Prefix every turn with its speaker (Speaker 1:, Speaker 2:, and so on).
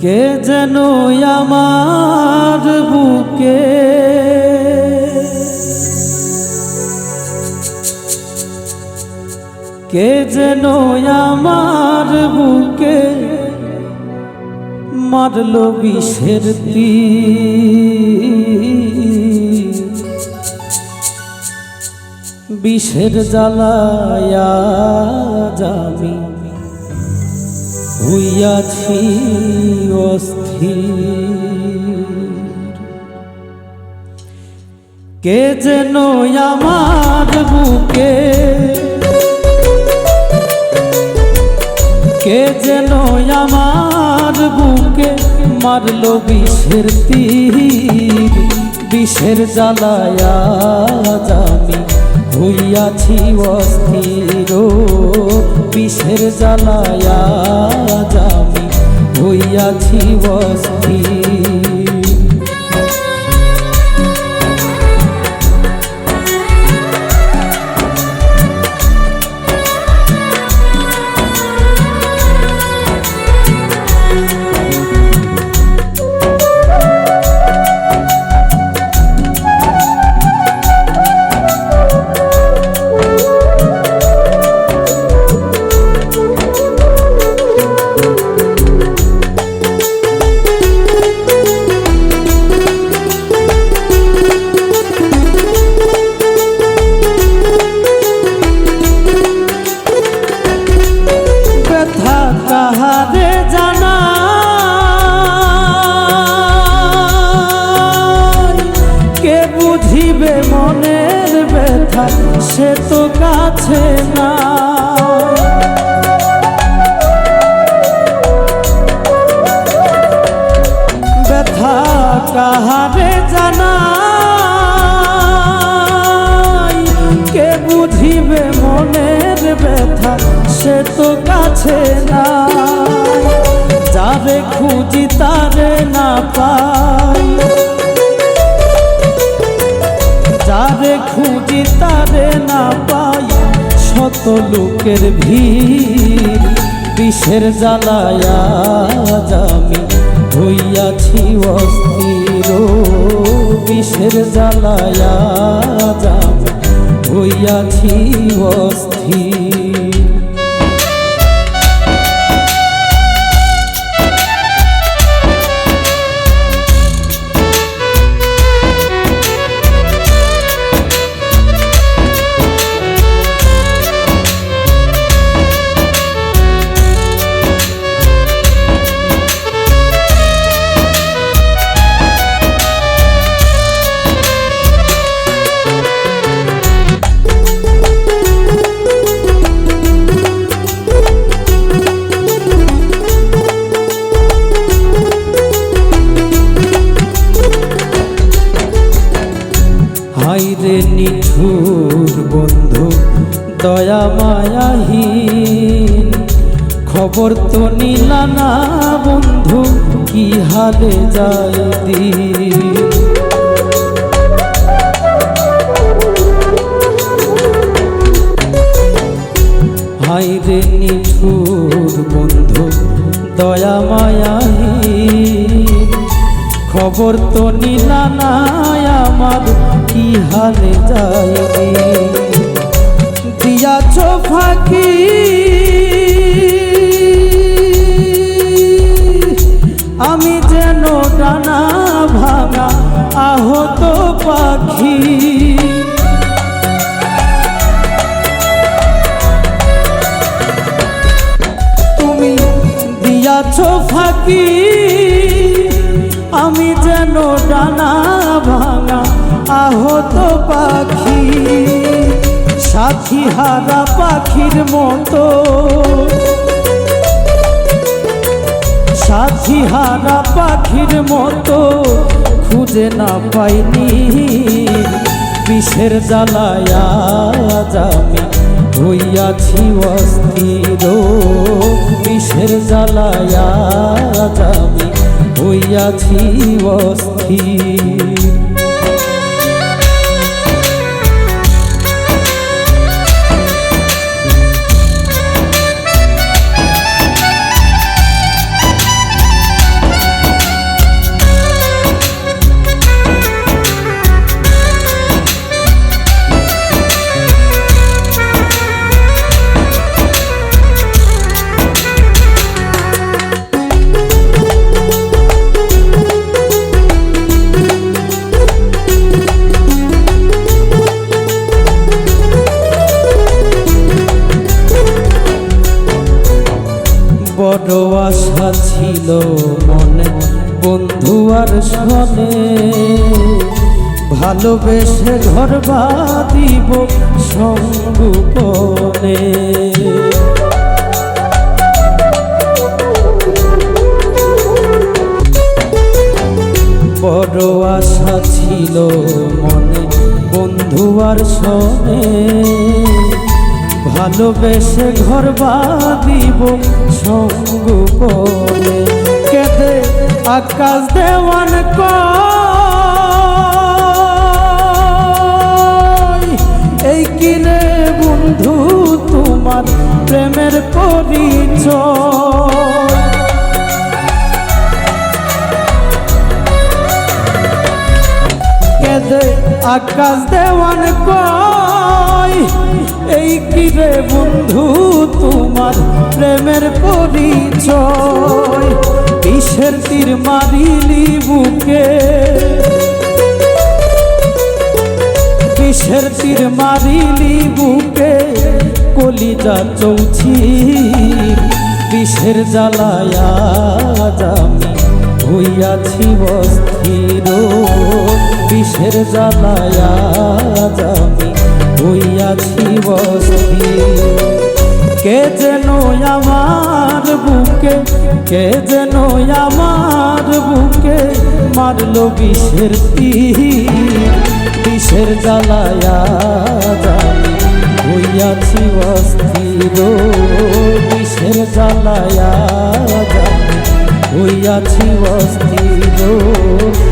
Speaker 1: কে যেন আমার বুকে কে যেন আমার বুকে মারলো বিষের বিষের জ্বালায়া জামি হইয়াছি অস্থির। কে যেন আমার বুকে, কে যেন আমার বুকে মারলো বিষের তীর, বিষের জ্বালায়া জামি হইয়াছি অস্থির। বিষের জ্বালায়া আমি হইয়াছি অস্থির ব্যথা, সে তো কাছে না। ব্যথা কাহারে জানা কে বুঝিবে মনের ব্যথা, সে তো কাছে না। যারে খুঁজি তারে না পাই যারে খুঁজি তারে না পাই, শত লোকের ভিড়। বিষের জ্বালায়া জামি হইয়াছি অস্থির। বিষের জ্বালায়া জামি হইয়াছি অস্থির। হাইরে নিঠুর বন্ধু, দয়া মায়াহীন। খবর তো নিলা না বন্ধু, কি হালে যায় দিন? হাইরে নিঠুর বন্ধু, দয়া মায়াহীন। খবর তো নিলা আমার, কি হালে যায় দিয়াছ ফাঁকি। আমি যেন ডানা ভাঙা আহত পাখি। তুমি দিয়াছ ফাঁকি। আমি যেন ডানা ভাঙা আহত পাখি সাথী হারা পাখির মতো। সাথী হারা পাখির মতো খুঁজে না পাইনি। বিষের জ্বালায়া জামি হইয়াছি অস্থির। বিষের জ্বালায়া জামি হইয়াছি অস্থির। বড় আশা ছিল মনে বন্ধু আর শোনে ভালোবেসে ঘর বাঁধিব সঙ্গুপনে ভালোবেসে ঘর বাঁধিব সঙ্গুপনে কেঁদে আকাশ দেওয়ান এই কিরে বন্ধু তোমার প্রেমের পরিচয়। কেঁদে আকাশ দেওয়ান কয় এই কিরে বন্ধু তোমার প্রেমের পরিচয়? বিষের তীর মারিলি বুকে? বিষের তীর মারিলি বুকে? কলিজা চৌছি বিষের জ্বালায়া জামি হইয়াছি অস্থির? বিষের জ্বালায়া জামি হইয়াছি অস্থির কে যেন আমার বুকে, কে যেন আমার বুকে মারলো বিষের তীর। বিষের জ্বালায়া জানি হইয়াছি অস্থির। বিষের জ্বালায়া জানি হইয়াছি অস্থির।